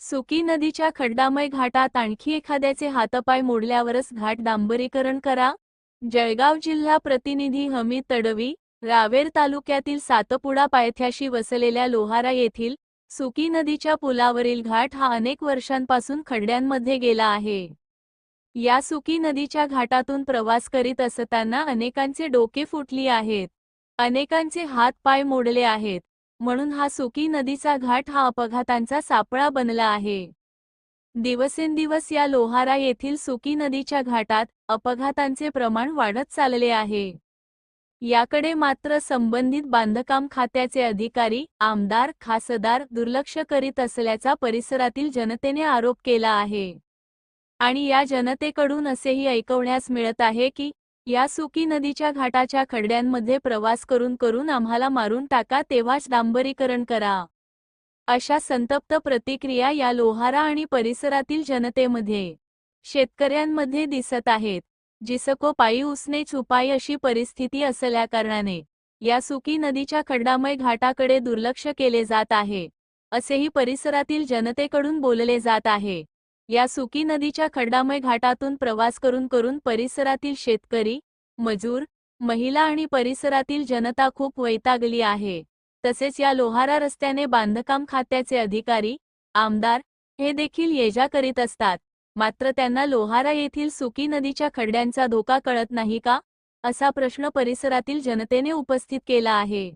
सुकी नदीच्या खड्डामय घाटात आणखी एखाद्याचे हातपाय मोडल्यावरच घाट डांबरीकरण करा. जळगाव जिल्हा प्रतिनिधी हमीद तडवी रावेर तालुक्यातील सातपुडा पायथ्याशी वसलेल्या लोहारा येथील सुकी नदीच्या पुलावरील घाट हा अनेक वर्षांपासून खड्ड्यांमध्ये गेला आहे. या सुकी नदीच्या घाटातून प्रवास करीत असताना अनेकांचे डोके फुटली आहेत. अनेकांचे हात पाय मोडले आहेत. म्हणून हा सुकी नदीचा घाट हा अपघातांचा सापळा बनला आहे. दिवसेंदिवस या लोहारा येथील सुकी नदीच्या घाटात अपघातांचे प्रमाण वाढत चालले आहे. याकडे मात्र संबंधित बांधकाम खात्याचे अधिकारी आमदार खासदार दुर्लक्ष करीत असल्याचा परिसरातील जनतेने आरोप केला आहे. आणि या जनतेकडून असेही ऐकवण्यास मिळत आहे की या सुकी नदीच्या घाटाच्या खड्ड्यांमध्ये प्रवास करून करून आम्हाला मारून टाका तेव्हाच डांबरीकरण करा. अशा संतप्त प्रतिक्रिया या लोहारा आणि परिसरातील जनतेमध्ये शेतकऱ्यांमध्ये दिसत आहेत. जिसको पायी उसने छुपाई अशी परिस्थिती असल्याकारणाने या सुकी नदीच्या खड्डामय घाटाकडे दुर्लक्ष केले जात आहे. असेही परिसरातील जनतेकडून बोलले जात आहे. या सुकी नदीच्या खड्डामय घाटातून प्रवास करून करून परिसरातील शेतकरी मजूर महिला आणि परिसरातील जनता खूप वैतागली आहे. तसेच या लोहारा रस्त्याने बांधकाम खात्याचे अधिकारी आमदार हे देखील येजा करीत असतात. मात्र त्यांना लोहारा येथील सुकी नदीच्या खड्ड्यांचा धोका कळत नाही का? असा प्रश्न परिसरातील जनतेने उपस्थित केला आहे.